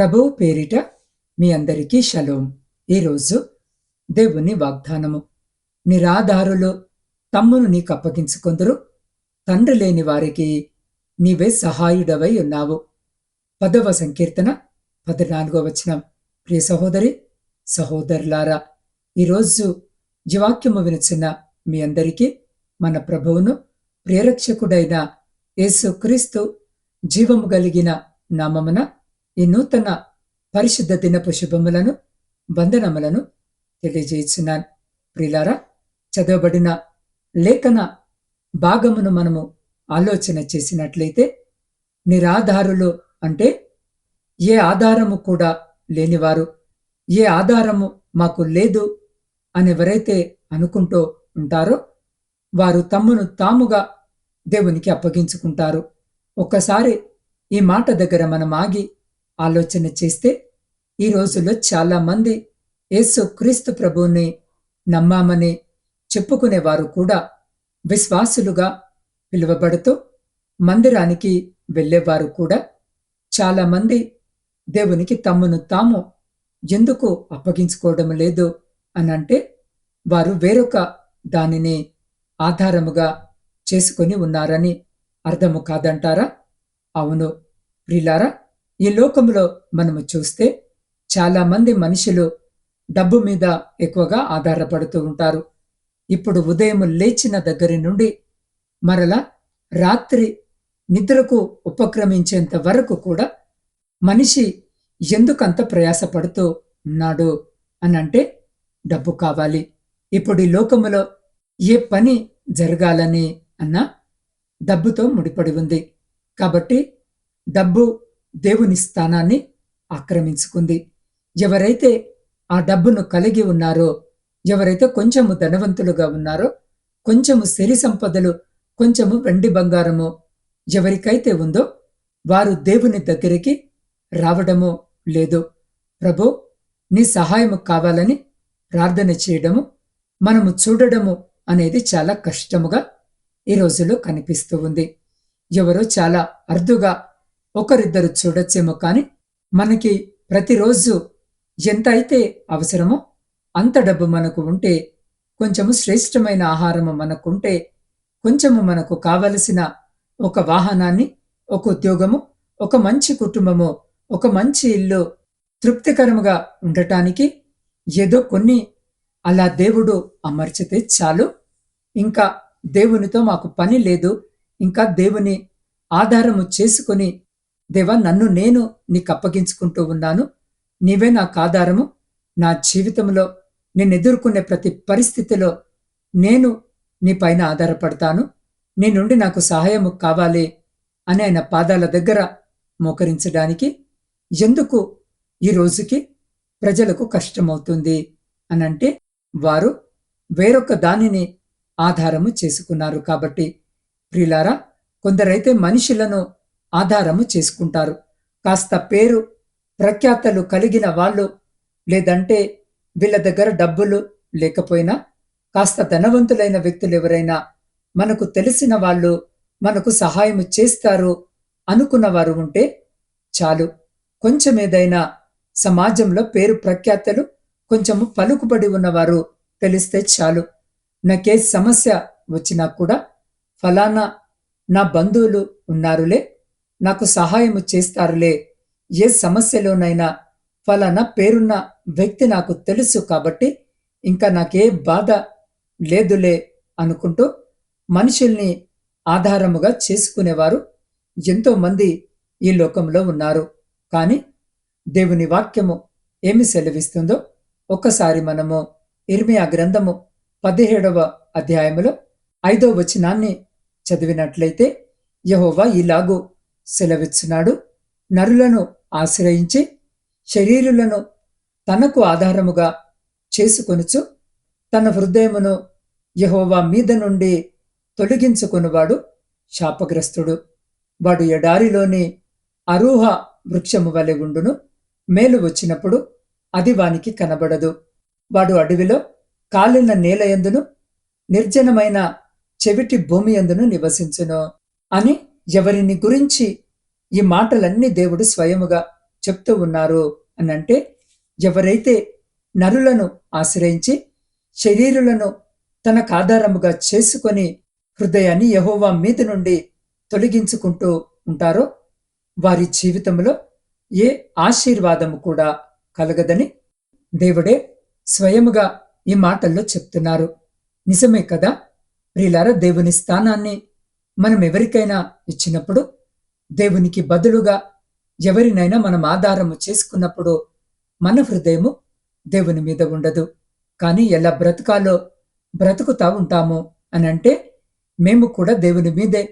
ప్రభువు పేరిట మీ అందరికీ షలోం. ఈరోజు దేవుని వాగ్దానము. నిరాధారులు తమ్మును నీకు అప్పగించుకొందరు. తండ్రి లేని వారికి నీవే సహాయుడవై ఉన్నావు. పదవ సంకీర్తన పద్నాలుగో వచనం. ప్రియ సహోదరి సహోదరులారా ఈరోజు జీవాక్యము వినిచిన మీ అందరికీ మన ప్రభువును ప్రేరక్షకుడైన యేసుక్రీస్తు జీవము కలిగిన నామమున ఈ నూతన పరిశుద్ధ దినపు శుభములను వందనములను తెలియజేస్తున్నాను. ప్రిలారా చదవబడిన లేఖన భాగమును మనము ఆలోచన చేసినట్లయితే నిరాధారులు అంటే ఏ ఆధారము కూడా లేనివారు ఏ ఆధారము మాకు లేదు అని ఎవరైతే అనుకుంటూ ఉంటారో వారు తమ్మును తాముగా దేవునికి అప్పగించుకుంటారు. ఒక్కసారి ఈ మాట దగ్గర మనం ఆగి ఆలోచన చేస్తే ఈ రోజుల్లో చాలామంది యేసు క్రీస్తు ప్రభువుని నమ్మామని చెప్పుకునేవారు కూడా విశ్వాసులుగా పిలువబడుతూ మందిరానికి వెళ్ళేవారు కూడా. చాలామంది దేవునికి తమ్మును తాము ఎందుకు అప్పగించుకోవడం లేదు అనంటే వారు వేరొక దానిని ఆధారముగా చేసుకొని ఉన్నారని అర్థము కాదంటారా? అవును ప్రిలారా ఈ లోకంలో మనము చూస్తే చాలా మంది మనుషులు డబ్బు మీద ఎక్కువగా ఆధారపడుతూ ఉంటారు. ఇప్పుడు ఉదయం లేచిన దగ్గర నుండి మరలా రాత్రి నిద్రకు ఉపక్రమించేంత వరకు కూడా మనిషి ఎందుకంత ప్రయాసపడుతూ ఉన్నాడు అనంటే డబ్బు కావాలి. ఇప్పుడు ఈ లోకములో ఏ పని జరగాలని అన్నా డబ్బుతో ముడిపడి ఉంది. కాబట్టి డబ్బు దేవుని స్థానాన్ని ఆక్రమించుకుంది. ఎవరైతే ఆ డబ్బును కలిగి ఉన్నారో ఎవరైతే కొంచెము ధనవంతులుగా ఉన్నారో కొంచెము సిరి సంపదలు కొంచెము వెండి బంగారము ఎవరికైతే ఉందో వారు దేవుని దగ్గరికి రావడము లేదు ప్రభు నీ సహాయము కావాలని ప్రార్థన చేయడము మనము చూడడము అనేది చాలా కష్టముగా ఈ రోజులో కనిపిస్తూ ఉంది. ఎవరో చాలా అరుదుగా ఒకరిద్దరు చూడొచ్చేమో కానీ మనకి ప్రతిరోజు ఎంత అయితే అవసరమో అంత డబ్బు మనకు ఉంటే కొంచెము శ్రేష్టమైన ఆహారము మనకుంటే కొంచెము మనకు కావలసిన ఒక వాహనాన్ని ఒక ఉద్యోగము ఒక మంచి కుటుంబము ఒక మంచి ఇల్లు తృప్తికరముగా ఉండటానికి ఏదో కొన్ని అలా దేవుడు అమర్చితే చాలు. ఇంకా దేవునితో మాకు పని లేదు. ఇంకా దేవుని ఆధారము చేసుకొని దేవా నన్ను నేను నీకు అప్పగించుకుంటూ ఉన్నాను. నీవే నాకు ఆధారము నా జీవితంలో నేను ఎదుర్కొనే ప్రతి పరిస్థితిలో నేను నీ పైన ఆధారపడతాను. నీ నుండి నాకు సహాయము కావాలి అని ఆయన పాదాల దగ్గర మోకరించడానికి ఎందుకు ఈ రోజుకి ప్రజలకు కష్టమవుతుంది అనంటే వారు వేరొక దానిని ఆధారము చేసుకున్నారు. కాబట్టి ప్రిలారా కొందరైతే మనుషులను ఆధారము చేసుకుంటారు. కాస్త పేరు ప్రఖ్యాతలు కలిగిన వాళ్ళు లేదంటే వీళ్ళ దగ్గర డబ్బులు లేకపోయినా కాస్త ధనవంతులైన వ్యక్తులు ఎవరైనా మనకు తెలిసిన వాళ్ళు మనకు సహాయం చేస్తారు అనుకున్న వారు ఉంటే చాలు. కొంచెం ఏదైనా సమాజంలో పేరు ప్రఖ్యాతలు కొంచెము పలుకుబడి ఉన్నవారు తెలిస్తే చాలు. నాకే సమస్య వచ్చినా కూడా ఫలానా నా బంధువులు ఉన్నారులే. నాకు సహాయము చేస్తారులే. ఏ సమస్యలోనైనా ఫలానా పేరున్న వ్యక్తి నాకు తెలుసు కాబట్టి ఇంకా నాకే బాధ లేదులే అనుకుంటూ మనుషుల్ని ఆధారముగా చేసుకునేవారు ఎంతోమంది ఈ లోకంలో ఉన్నారు. కానీ దేవుని వాక్యము ఏమి సెలవిస్తుందో ఒక్కసారి మనము ఇర్మియా గ్రంథము పదిహేడవ అధ్యాయములో ఐదో వచనాన్ని చదివినట్లయితే యహోవా ఇలాగూ సెలవిచ్చున్నాడు. నరులను ఆశ్రయించి శరీరులను తనకు ఆధారముగా చేసుకొనుచు తన హృదయమును యహోవా మీద నుండి తొలగించుకునివాడు శాపగ్రస్తుడు. వాడు ఎడారిలోని అరూహ వృక్షము వలె ఉండును. మేలు వచ్చినప్పుడు అది వానికి కనబడదు. వాడు అడవిలో కాలిన నేలయందును నిర్జనమైన చెవిటి భూమి ఎందును నివసించును అని ఎవరిని గురించి ఈ మాటలన్నీ దేవుడు స్వయముగా చెప్తూ ఉన్నారు అనంటే ఎవరైతే నరులను ఆశ్రయించి శరీరులను తనకు ఆధారముగా చేసుకొని హృదయాన్ని యహోవా మీద నుండి తొలగించుకుంటూ ఉంటారో వారి జీవితంలో ఏ ఆశీర్వాదము కూడా కలగదని దేవుడే స్వయముగా ఈ మాటల్లో చెప్తున్నారు. నిజమే కదా? ప్రియులారా దేవుని స్థానాన్ని మనం ఎవరికైనా ఇచ్చినప్పుడు దేవునికి బదులుగా ఎవరినైనా మనం ఆధారము చేసుకున్నప్పుడు మన హృదయము దేవుని మీద ఉండదు. కానీ ఎలా బ్రతకాలో బ్రతుకుతా ఉంటాము అని అంటే మేము కూడా దేవుని మీదే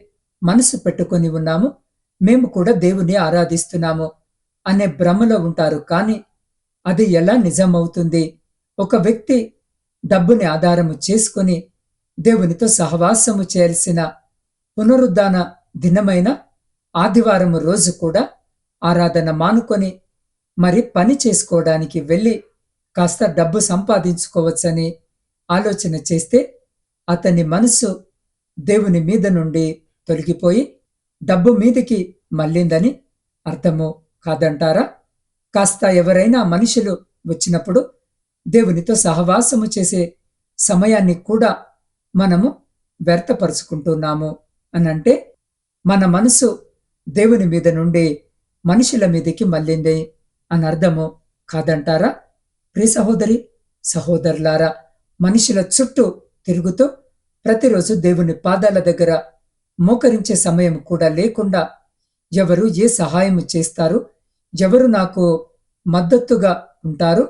మనసు పెట్టుకొని ఉన్నాము. మేము కూడా దేవుని ఆరాధిస్తున్నాము అనే భ్రమలో ఉంటారు. కానీ అది ఎలా నిజమవుతుంది? ఒక వ్యక్తి డబ్బుని ఆధారము చేసుకొని దేవునితో సహవాసము చేయాల్సిన పునరుద్ధాన దినమైన ఆదివారం రోజు కూడా ఆరాధన మానుకొని మరి పని చేసుకోవడానికి వెళ్ళి కాస్త డబ్బు సంపాదించుకోవచ్చని ఆలోచన చేస్తే అతని మనసు దేవుని మీద నుండి తొలగిపోయి డబ్బు మీదికి మళ్ళిందని అర్థము కాదంటారా? కాస్త ఎవరైనా మనుషులు వచ్చినప్పుడు దేవునితో సహవాసము చేసే సమయాన్ని కూడా మనము వ్యర్థపరుచుకుంటున్నాము. అంటే మన మనసు దేవుని మీద నుండి మనుషుల మీదకి మళ్ళింది అని అర్థము కాదంటారా? ప్రియ సహోదరి సహోదరులారా మనుషుల చుట్టూ తిరుగుతూ ప్రతిరోజు దేవుని పాదాల దగ్గర మోకరించే సమయం కూడా లేకుండా ఎవరు ఏ సహాయం చేస్తారు? ఎవరు నాకు మద్దతుగా ఉంటారు?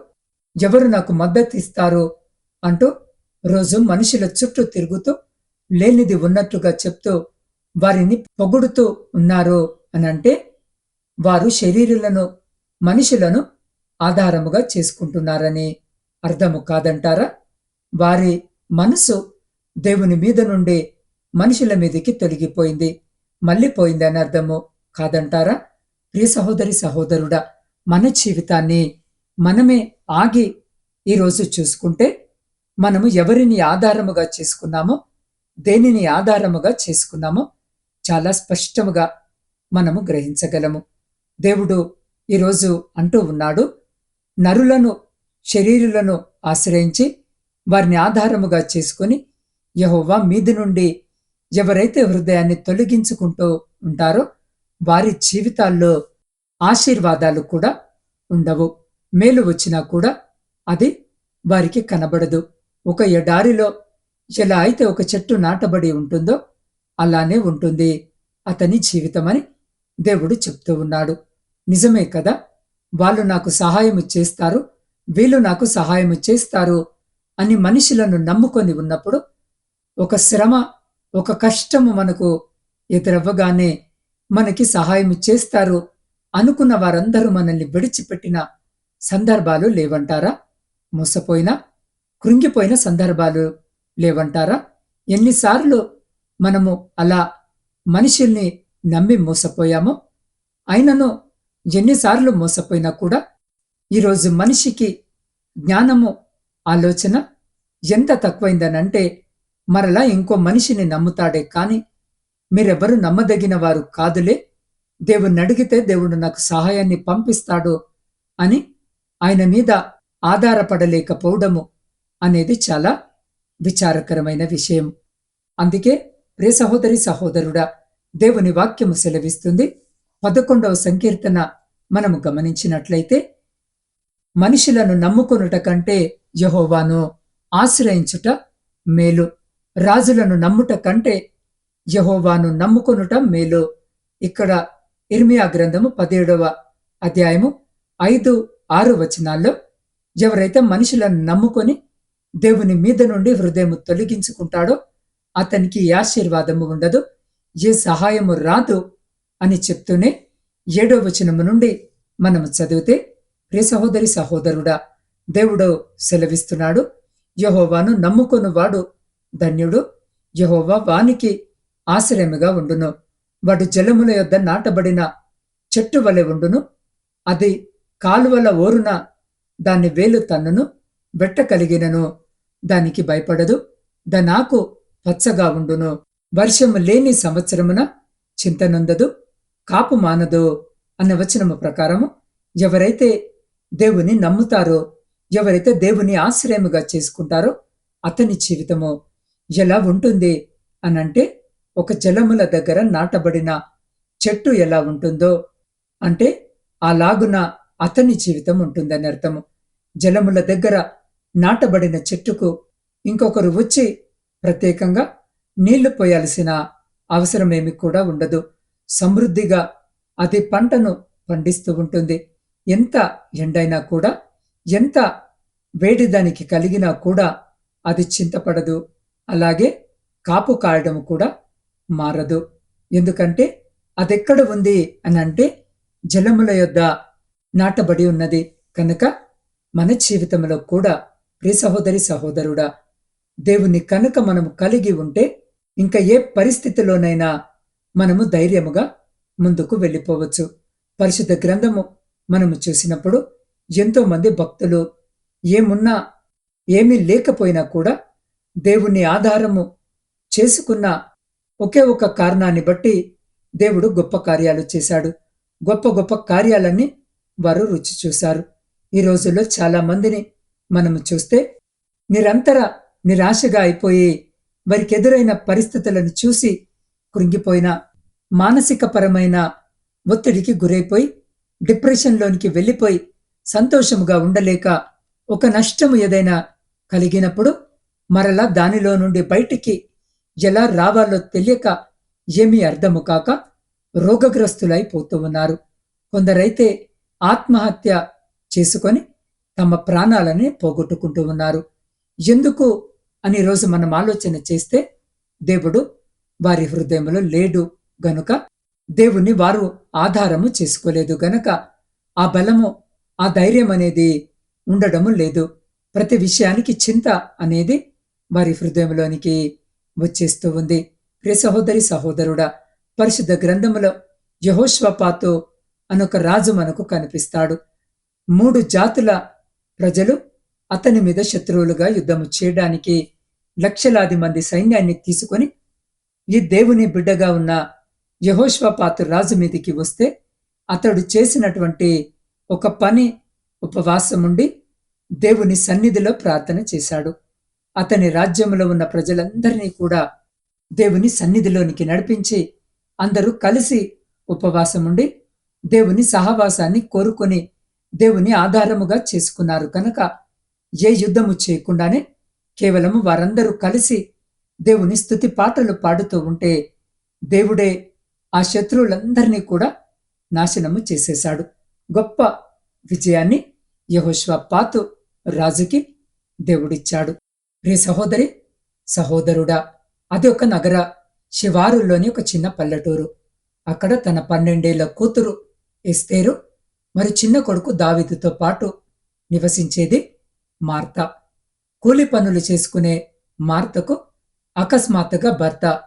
ఎవరు నాకు మద్దతు ఇస్తారు? అంటూ రోజు మనుషుల చుట్టూ తిరుగుతూ లేనిది ఉన్నట్టుగా చెప్తూ వారిని పొగుడుతూ ఉన్నారు అనంటే వారు శరీరులను మనుషులను ఆధారముగా చేసుకుంటున్నారని అర్థము కాదంటారా? వారి మనసు దేవుని మీద నుండి మనుషుల మీదకి తొలగిపోయింది మళ్ళీపోయింది అని అర్థము కాదంటారా? ప్రియ సహోదరి సహోదరుడా మన జీవితాన్ని మనమే ఆగి ఈరోజు చూసుకుంటే మనము ఎవరిని ఆధారముగా చేసుకున్నామో దేనిని ఆధారముగా చేసుకున్నామో చాలా స్పష్టముగా మనము గ్రహించగలము. దేవుడు ఈరోజు అంటూ ఉన్నాడు నరులను శరీరులను ఆశ్రయించి వారిని ఆధారముగా చేసుకుని యహోవా మీది నుండి ఎవరైతే హృదయాన్ని తొలగించుకుంటూ ఉంటారో వారి జీవితాల్లో ఆశీర్వాదాలు కూడా ఉండవు. మేలు వచ్చినా కూడా అది వారికి కనబడదు. ఒక ఎడారిలో ఎలా అయితే ఒక చెట్టు నాటబడి ఉంటుందో అలానే ఉంటుంది. అతని జీవితమని దేవుడు చెప్తూ ఉన్నాడు. నిజమే కదా? వాళ్ళు నాకు సహాయము చేస్తారు. వీళ్ళు నాకు సహాయము చేస్తారు అని మనుషులను నమ్ముకొని ఉన్నప్పుడు ఒక శ్రమ ఒక కష్టము మనకు ఎదురవ్వగానే మనకి సహాయం చేస్తారు అనుకున్న వారందరూ మనల్ని విడిచిపెట్టిన సందర్భాలు లేవంటారా? మోసపోయిన కృంగిపోయిన సందర్భాలు లేవంటారా? ఎన్నిసార్లు మనము అలా మనుషుల్ని నమ్మి మోసపోయామో అయినను ఎన్నిసార్లు మోసపోయినా కూడా ఈరోజు మనిషికి జ్ఞానము ఆలోచన ఎంత తక్కువైందనంటే మరలా ఇంకో మనిషిని నమ్ముతాడే కాని మీరెవరు నమ్మదగిన వారు కాదులే. దేవుణ్ణి అడిగితే దేవుడు నాకు సహాయాన్ని పంపిస్తాడు అని ఆయన మీద ఆధారపడలేకపోవడము అనేది చాలా విచారకరమైన విషయం. అందుకే ప్రియ సహోదరి సహోదరుడా దేవుని వాక్యము సెలవిస్తుంది. పదకొండవ సంకీర్తన మనము గమనించినట్లయితే మనుషులను నమ్ముకొనుట కంటే యహోవాను ఆశ్రయించుట మేలు. రాజులను నమ్ముట కంటే యహోవాను నమ్ముకొనుట మేలు. ఇక్కడ ఇర్మియా గ్రంథము పదిహేడవ అధ్యాయము ఐదు ఆరు వచనాల్లో ఎవరైతే మనుషులను నమ్ముకొని దేవుని మీద నుండి హృదయము తొలగించుకుంటాడో అతనికి ఏ ఆశీర్వాదము ఉండదు? ఏ సహాయము రాదు? అని చెప్తూనే ఏడో వచనము నుండి మనం చదివితే ప్రియ సహోదరి సహోదరుడా దేవుడు సెలవిస్తున్నాడు యహోవాను నమ్ముకొనువాడు ధన్యుడు. యహోవా వానికి ఆశ్రయముగా ఉండును. వాడు జలముల యొద్ద నాటబడిన చెట్టు వలె ఉండును. అది కాలువల ఓరున దాని వేలు తన్నును వెట్ట కలిగినను. దానికి భయపడదు. దనాకు పచ్చగా ఉండును. వర్షము లేని సంవత్సరమున చింతనుందదు కాపు మానదు అన్న వచనము ప్రకారము ఎవరైతే దేవుని నమ్ముతారో ఎవరైతే దేవుని ఆశ్రయముగా చేసుకుంటారో అతని జీవితము ఎలా ఉంటుంది అనంటే ఒక జలముల దగ్గర నాటబడిన చెట్టు ఎలా ఉంటుందో అంటే అలాగున అతని జీవితం ఉంటుందని అర్థము జలముల దగ్గర నాటబడిన చెట్టుకు ఇంకొకరు వచ్చి ప్రత్యేకంగా నీళ్ళు పోయాల్సిన అవసరమేమి కూడా ఉండదు. సమృద్ధిగా అది పంటను పండిస్తూ ఉంటుంది. ఎంత ఎండైనా కూడా ఎంత వేడి దానికి కలిగినా కూడా అది చింతపడదు. అలాగే కాపు కాయడం కూడా మారదు. ఎందుకంటే అదెక్కడ ఉంది అని అంటే జలముల యొద్ద నాటబడి ఉన్నది. కనుక మన జీవితంలో కూడా ప్రియ సహోదరి సహోదరుడా దేవుని కనుక మనము కలిగి ఉంటే ఇంకా ఏ పరిస్థితిలోనైనా మనము ధైర్యముగా ముందుకు వెళ్ళిపోవచ్చు. పరిశుద్ధ గ్రంథము మనము చూసినప్పుడు ఎంతో మంది భక్తులు ఏమున్నా ఏమీ లేకపోయినా కూడా దేవుణ్ణి ఆధారము చేసుకున్న ఒకే ఒక కారణాన్ని బట్టి దేవుడు గొప్ప కార్యాలు చేశాడు. గొప్ప గొప్ప కార్యాలన్నీ వారు రుచి చూశారు. ఈ రోజుల్లో చాలా మందిని మనము చూస్తే నిరంతర నిరాశగా అయిపోయి వారికెదురైన పరిస్థితులను చూసి కృంగిపోయిన మానసికపరమైన ఒత్తిడికి గురైపోయి డిప్రెషన్లోనికి వెళ్ళిపోయి సంతోషముగా ఉండలేక ఒక నష్టము ఏదైనా కలిగినప్పుడు మరలా దానిలో నుండి బయటికి ఎలా రావాలో తెలియక ఏమీ అర్థము కాక రోగగ్రస్తులైపోతూ ఉన్నారు. కొందరైతే ఆత్మహత్య చేసుకొని తమ ప్రాణాలని పోగొట్టుకుంటూ ఉన్నారు. ఎందుకు అని రోజు మనం ఆలోచన చేస్తే దేవుడు వారి హృదయంలో లేడు గనుక దేవుణ్ణి వారు ఆధారము చేసుకోలేదు గనక ఆ బలము ఆ ధైర్యం అనేది ఉండడము లేదు. ప్రతి విషయానికి చింత అనేది వారి హృదయంలోనికి వచ్చేస్తూ ఉంది. ప్రియ సహోదరి సహోదరుడా పరిశుద్ధ గ్రంథములో యహోష్వపాతో అనొక రాజు మనకు కనిపిస్తాడు. మూడు జాతుల ప్రజలు అతని మీద శత్రువులుగా యుద్ధము చేయడానికి లక్షలాది మంది సైన్యాన్ని తీసుకొని ఈ దేవుని బిడ్డగా ఉన్న యహోశ్వపాతు రాజు మీదికి వస్తే అతడు చేసినటువంటి ఒక పని ఉపవాసముండి దేవుని సన్నిధిలో ప్రార్థన చేశాడు. అతని రాజ్యంలో ఉన్న ప్రజలందరినీ కూడా దేవుని సన్నిధిలోనికి నడిపించి అందరూ కలిసి ఉపవాసముండి దేవుని సహవాసాన్ని కోరుకొని దేవుని ఆధారముగా చేసుకున్నారు. కనుక ఏ యుద్ధము చేయకుండానే కేవలము వారందరూ కలిసి దేవుని స్థుతి పాటలు పాడుతూ ఉంటే దేవుడే ఆ శత్రువులందరినీ కూడా నాశనము చేసేశాడు. గొప్ప విజయాన్ని యహోష్వా పాతు రాజుకి దేవుడిచ్చాడు. రే సహోదరి సహోదరుడా అది ఒక నగర శివారుల్లోని ఒక చిన్న పల్లెటూరు. అక్కడ తన పన్నెండేళ్ళ కూతురు ఎస్తేరు మరి చిన్న కొడుకు దావిదుతో పాటు నివసించేది మార్త. కూలి పనులు చేసుకునే మార్తకు అకస్మాత్తుగా భర్త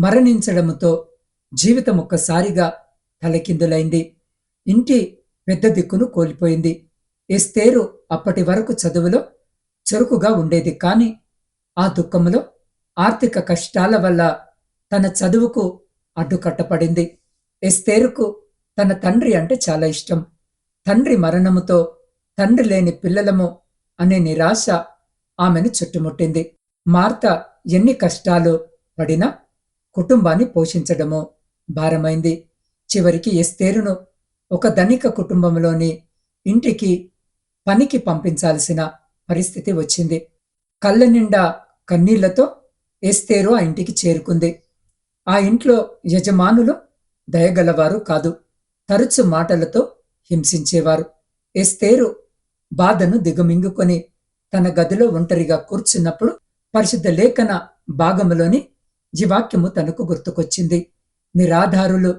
మరణించడముతో జీవితం ఒక్కసారిగా తలకిందులైంది. ఇంటి పెద్ద దిక్కును కోల్పోయింది. ఎస్తేరు అప్పటి వరకు చదువులో చురుకుగా ఉండేది కాని ఆ దుఃఖములో ఆర్థిక కష్టాల వల్ల తన చదువుకు అడ్డుకట్టపడింది ఎస్తేరుకు తన తండ్రి అంటే చాలా ఇష్టం. తండ్రి మరణముతో తండ్రి లేని పిల్లలము అనే నిరాశ ఆమెను చుట్టుముట్టింది. మార్త ఎన్ని కష్టాలు పడినా కుటుంబాన్ని పోషించడము భారమైంది. చివరికి ఎస్తేరును ఒక ధనిక కుటుంబంలోని ఇంటికి పనికి పంపించాల్సిన పరిస్థితి వచ్చింది. కళ్ళ నిండా కన్నీళ్ళతో ఎస్తేరు ఆ ఇంటికి చేరుకుంది. ఆ ఇంట్లో యజమానులు దయగలవారు కాదు తరచు మాటలతో హింసించేవారు. ఎస్తేరు బాధను దిగమింగుకొని తన గదిలో ఒంటరిగా కూర్చున్నప్పుడు పరిశుద్ధ లేఖన భాగములోని ఈ వాక్యము తనకు గుర్తుకొచ్చింది. నిరాధారులు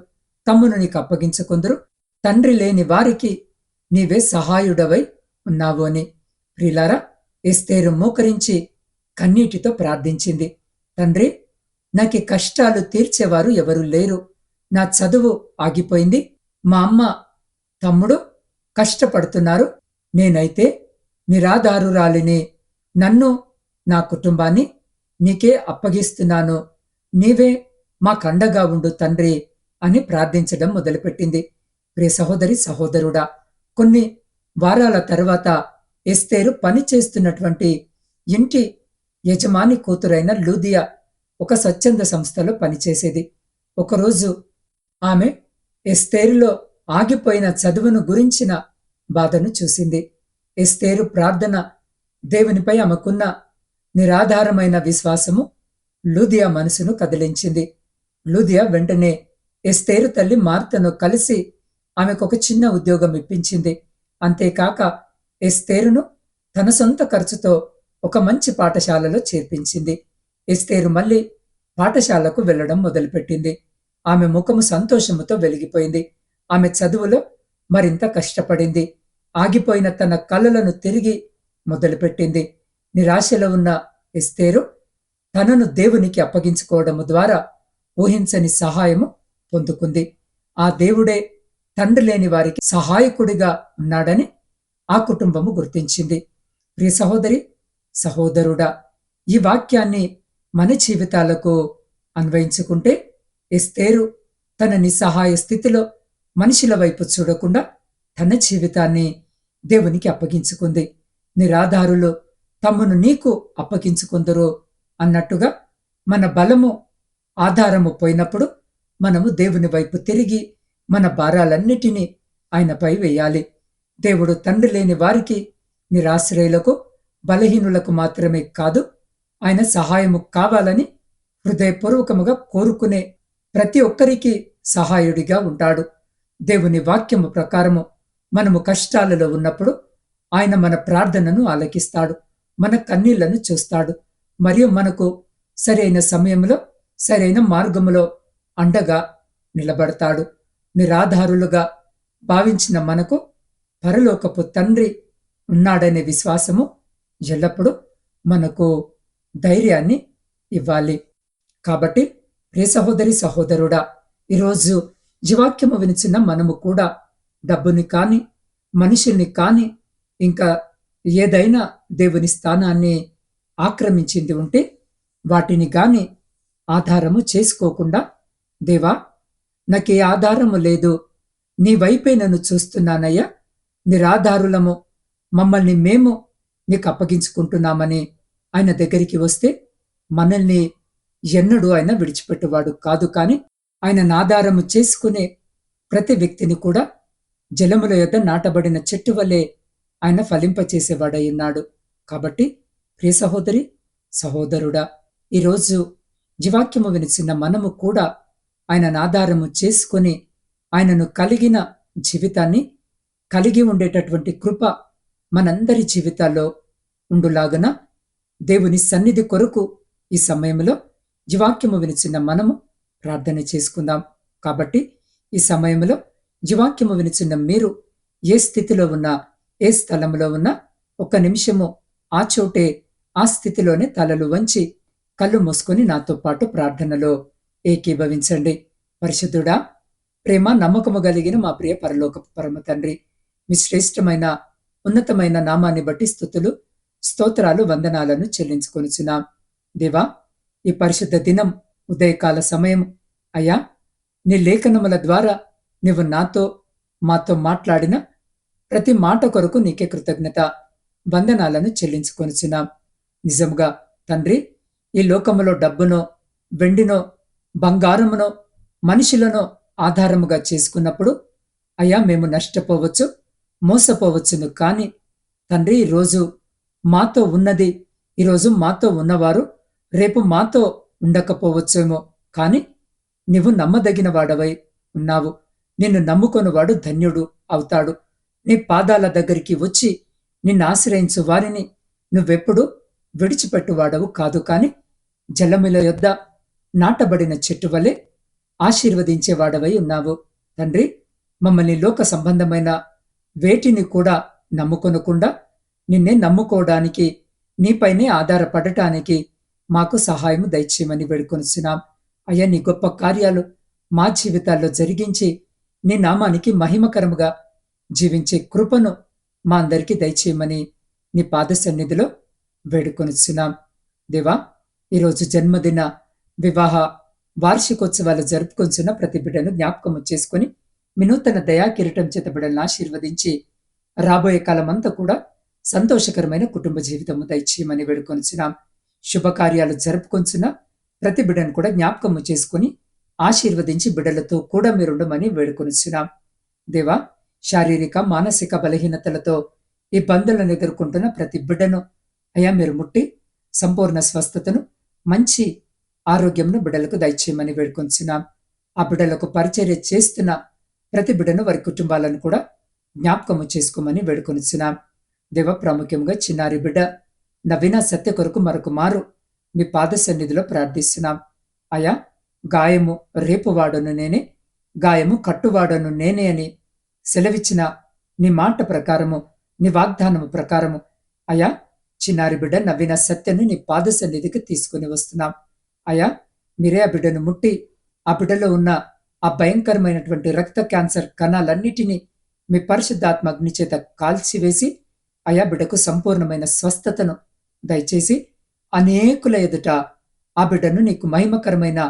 తమ్మును నీకు అప్పగించుకుందరు. తండ్రి లేని వారికి నీవే సహాయుడవై ఉన్నావు అని. ప్రిలారా ఎస్తేరు మోకరించి కన్నీటితో ప్రార్థించింది. తండ్రి నాకు కష్టాలు తీర్చేవారు ఎవరూ లేరు. నా చదువు ఆగిపోయింది. మా అమ్మ తమ్ముడు కష్టపడుతున్నారు. నేనైతే నిరాధారురాలిని. నన్ను నా కుటుంబాన్ని నీకే అప్పగిస్తున్నాను. నీవే మా కండగా ఉండు తండ్రి అని ప్రార్థించడం మొదలుపెట్టింది. ప్రియ సహోదరి సహోదరుడా కొన్ని వారాల తర్వాత ఎస్తేరు పని చేస్తున్నటువంటి ఇంటి యజమాని కూతురైన లూదియా ఒక స్వచ్ఛంద సంస్థలో పనిచేసేది. ఒకరోజు ఆమె ఎస్తేరులో ఆగిపోయిన చదువును గురించిన బాధను చూసింది. ఎస్తేరు ప్రార్థన దేవునిపై ఆమెకున్న నిరాధారమైన విశ్వాసము లూదియా మనసును కదిలించింది. లూదియా వెంటనే ఎస్తేరు తల్లి మార్తను కలిసి ఆమెకు ఒక చిన్న ఉద్యోగం ఇప్పించింది. అంతేకాక ఎస్తేరును తన సొంత ఖర్చుతో ఒక మంచి పాఠశాలలో చేర్పించింది. ఎస్తేరు మళ్ళీ పాఠశాలకు వెళ్ళడం మొదలుపెట్టింది. ఆమె ముఖము సంతోషముతో వెలిగిపోయింది. ఆమె చదువులో మరింత కష్టపడింది. ఆగిపోయిన తన కళ్ళలను తిరిగి మొదలుపెట్టింది. నిరాశలో ఉన్న ఎస్తేరు తనను దేవునికి అప్పగించుకోవడము ద్వారా ఊహించని సహాయము పొందుకుంది. ఆ దేవుడే తండ్రి లేని వారికి సహాయకుడిగా ఉన్నాడని ఆ కుటుంబము గుర్తించింది. ప్రియ సహోదరి సహోదరుడా ఈ వాక్యాన్ని మన జీవితాలకు అన్వయించుకుంటే ఎస్తేరు తన నిస్సహాయ స్థితిలో మనుషుల వైపు చూడకుండా తన జీవితాన్ని దేవునికి అప్పగించుకుంది. నిరాధారులు తమ్మును నీకు అప్పగించుకుందరు అన్నట్టుగా మన బలము ఆధారము పోయినప్పుడు మనము దేవుని వైపు తిరిగి మన భారాలన్నిటినీ ఆయనపై వేయాలి. దేవుడు తండ్రి లేని వారికి నిరాశ్రయులకు బలహీనులకు మాత్రమే కాదు ఆయన సహాయము కావాలని హృదయపూర్వకముగా కోరుకునే ప్రతి ఒక్కరికి సహాయుడిగా ఉంటాడు. దేవుని వాక్యము ప్రకారము మనము కష్టాలలో ఉన్నప్పుడు ఆయన మన ప్రార్థనను ఆలకిస్తాడు మన కన్నీళ్ళను చూస్తాడు. మరియు మనకు సరైన సమయంలో సరైన మార్గములో అండగా నిలబడతాడు. నిరాధారులుగా భావించిన మనకు పరలోకపు తండ్రి ఉన్నాడనే విశ్వాసము ఎల్లప్పుడూ మనకు ధైర్యాన్ని ఇవ్వాలి. కాబట్టి ప్రియ సహోదరి సహోదరుడా ఈరోజు జీవాక్యము వినిచిన మనము కూడా డబ్బుని కానీ మనుషుల్ని కానీ ఇంకా ఏదైనా దేవుని స్థానాన్ని ఆక్రమించింది ఉంటే వాటిని గాని ఆధారము చేసుకోకుండా దేవా నాకే ఆధారము లేదు. నీ వైపే నన్ను చూస్తున్నానయ్యా. నిరాధారులము మమ్మల్ని మేము నీకు అప్పగించుకుంటున్నామని ఆయన దగ్గరికి వస్తే మనల్ని ఎన్నడూ ఆయన విడిచిపెట్టువాడు కాదు కానీ ఆయన నాధారము చేసుకునే ప్రతి వ్యక్తిని కూడా జలముల యొద్ద నాటబడిన చెట్టు వలె ఆయన ఫలింపచేసేవాడై ఉన్నాడు కాబట్టి ప్రియ సహోదరి సహోదరుడా ఈరోజు జీవాక్యము వినిచిన మనము కూడా ఆయన ఆధారము చేసుకొని ఆయనను కలిగిన జీవితాన్ని కలిగి ఉండేటటువంటి కృప మనందరి జీవితాల్లో ఉండులాగన దేవుని సన్నిధి కొరకు ఈ సమయంలో జీవాక్యము వినిచిన మనము ప్రార్థన చేసుకుందాం. కాబట్టి ఈ సమయంలో జీవాక్యము వినిచున్న మీరు ఏ స్థితిలో ఉన్నా ఏ స్థలంలో ఉన్నా ఒక నిమిషము ఆ చోటే ఆ స్థితిలోనే తలలు వంచి కళ్ళు మూసుకొని నాతో పాటు ప్రార్థనలో ఏకీభవించండి. పరిశుద్ధుడా ప్రేమ నమ్మకము కలిగిన మా ప్రియ పరలోకపు పరమ తండ్రి మీ శ్రేష్టమైన ఉన్నతమైన నామాన్ని బట్టి స్థుతులు స్తోత్రాలు వందనాలను చెల్లించుకొనుచున్నాం. దేవా ఈ పరిశుద్ధ దినం ఉదయకాల సమయం అయ్యా నీ లేఖనముల ద్వారా నువ్వు నాతో మాతో మాట్లాడిన ప్రతి మాట కొరకు నీకే కృతజ్ఞత. వందనాలను చెల్లించుకొనిచున్నాం. నిజంగా తండ్రి ఈ లోకములో డబ్బునో వెండినో బంగారమునో మనుషులను ఆధారముగా చేసుకున్నప్పుడు అయ్యా మేము నష్టపోవచ్చు మోసపోవచ్చును. కాని తండ్రి ఈరోజు మాతో ఉన్నది ఈరోజు మాతో ఉన్నవారు రేపు మాతో ఉండకపోవచ్చేమో. కాని నువ్వు నమ్మదగిన వాడవై ఉన్నావు. నిన్ను నమ్ముకొనివాడు ధన్యుడు అవుతాడు. నీ పాదాల దగ్గరికి వచ్చి నిన్ను ఆశ్రయించు వారిని నువ్వెప్పుడు విడిచిపెట్టువాడవు కాదు కాని జలముల యొద్ద నాటబడిన చెట్టు వలె ఆశీర్వదించేవాడవై ఉన్నావు. తండ్రి మమ్మల్ని లోక సంబంధమైన వేటిని కూడా నమ్ముకొనకుండా నిన్నే నమ్ముకోవడానికి నీపైనే ఆధారపడటానికి మాకు సహాయము దయచేయమని వేడుకొనిచున్నాం. అయ్యా నీ గొప్ప కార్యాలు మా జీవితాల్లో జరిగించి నీ నామానికి మహిమకరముగా జీవించే కృపను మా అందరికీ దయచేయమని నీ పాద సన్నిధిలో వేడుకొనిచ్చున్నాం దేవా ఈరోజు జన్మదిన వివాహ వార్షికోత్సవాలు జరుపుకొంచున్న ప్రతి బిడ్డను జ్ఞాపకం చేసుకుని వినూతన దయా కిరీటం చేత బిడ్డలను ఆశీర్వదించి రాబోయే కాలమంతా కూడా సంతోషకరమైన కుటుంబ జీవితము దయచేయమని వేడుకొనిచున్నాం. శుభకార్యాలు జరుపుకొంచున్న ప్రతి బిడ్డను కూడా జ్ఞాపకము చేసుకుని ఆశీర్వదించి బిడ్డలతో కూడా మీరుండమని వేడుకొనిచున్నాం. దేవా శారీరక మానసిక బలహీనతలతో ఇబ్బందులను ఎదుర్కొంటున్న ప్రతి బిడ్డను అయా మీరు ముట్టి సంపూర్ణ స్వస్థతను మంచి ఆరోగ్యంను బిడ్డలకు దయచేయమని వేడుకొంచున్నాం ఆ బిడ్డలకు పరిచర్య చేస్తున్న ప్రతి బిడ్డను వారి కుటుంబాలను కూడా జ్ఞాపకము చేసుకోమని వేడుకొనిచున్నాం. దేవ ప్రాముఖ్యంగా చిన్నారి బిడ్డ నవీన సత్య కొరకు మరొక మారు మీ పాద సన్నిధిలో ప్రార్థిస్తున్నాం. అయా గాయము రేపువాడను నేనే గాయము కట్టువాడను నేనే అని సెలవిచ్చిన నీ మాట ప్రకారము నీ వాగ్దానము ప్రకారము అయా చిన్నారి బిడ్డ నవ్విన సత్యను నీ పాద సన్నిధికి తీసుకుని వస్తున్నాం. అయా మీరే ఆ బిడ్డను ముట్టి ఆ బిడ్డలో ఉన్న ఆ భయంకరమైనటువంటి రక్త క్యాన్సర్ కణాలన్నిటినీ మీ పరిశుద్ధాత్మ అగ్ని చేత కాల్చివేసి అయా బిడ్డకు సంపూర్ణమైన స్వస్థతను దయచేసి అనేకుల ఎదుట ఆ బిడ్డను నీకు మహిమకరమైన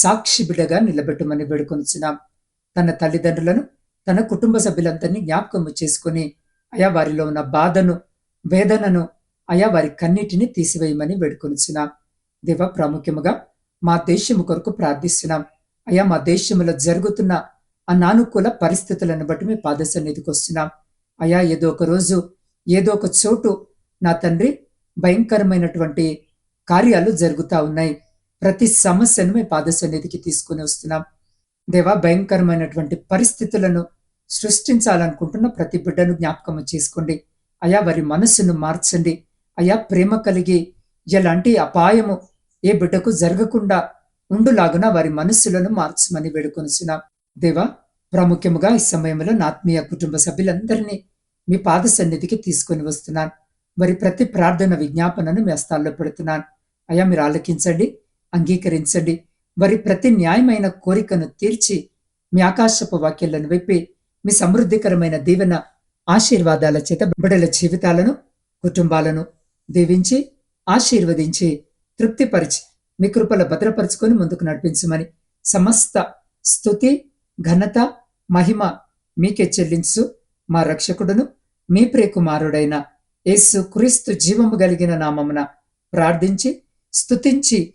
సాక్షి బిడ్డగా నిలబెట్టమని వేడుకొనిచున్నాం. తన తల్లిదండ్రులను తన కుటుంబ సభ్యులందరినీ జ్ఞాపకము చేసుకుని అయా వారిలో ఉన్న బాధను వేదనను అయా వారి కన్నిటిని తీసివేయమని వేడుకొనిచున్నాం. దేవ ప్రాముఖ్యముగా మా దేశము కొరకు ప్రార్థిస్తున్నాం. అయా మా దేశంలో జరుగుతున్న అనానుకూల పరిస్థితులను బట్టి మీ పాద సన్నిధికి వస్తున్నాం. అయా ఏదో ఒక రోజు ఏదో ఒక చోటు నా తండ్రి భయంకరమైనటువంటి కార్యాలు జరుగుతా ఉన్నాయి. ప్రతి సమస్యను మీ పాద సన్నిధికి తీసుకుని వస్తున్నాం. దేవా భయంకరమైనటువంటి పరిస్థితులను సృష్టించాలనుకుంటున్న ప్రతి బిడ్డను జ్ఞాపకం చేసుకోండి. అయా వారి మనస్సును మార్చండి. అయా ప్రేమ కలిగి ఎలాంటి అపాయము ఏ బిడ్డకు జరగకుండా ఉండులాగున వారి మనస్సులను మార్చమని వేడుకొనిచున్నాం. దేవా ప్రాముఖ్యముగా ఈ సమయంలో నా ఆత్మీయ కుటుంబ సభ్యులందరినీ మీ పాద సన్నిధికి తీసుకొని వస్తున్నాను. మరి ప్రతి ప్రార్థన విజ్ఞాపనను మీ హస్తాల్లో పెడుతున్నాను. అయా మీరు ఆలకించండి. అంగీకరించండి. వారి ప్రతి న్యాయమైన కోరికను తీర్చి మీ ఆకాశపు వాక్యాలను విప్పి మీ సమృద్ధికరమైన దీవెన ఆశీర్వాదాల చేత బిడల జీవితాలను కుటుంబాలను దీవించి ఆశీర్వదించి తృప్తిపరిచి మీ కృపల భద్రపరుచుకొని ముందుకు నడిపించమని సమస్త స్థుతి ఘనత మహిమ మీకే చెల్లించు. మా రక్షకుడును మీ ప్రియకుమారుడైన యేసు క్రీస్తు జీవము కలిగిన నామమున ప్రార్థించి స్తుతించి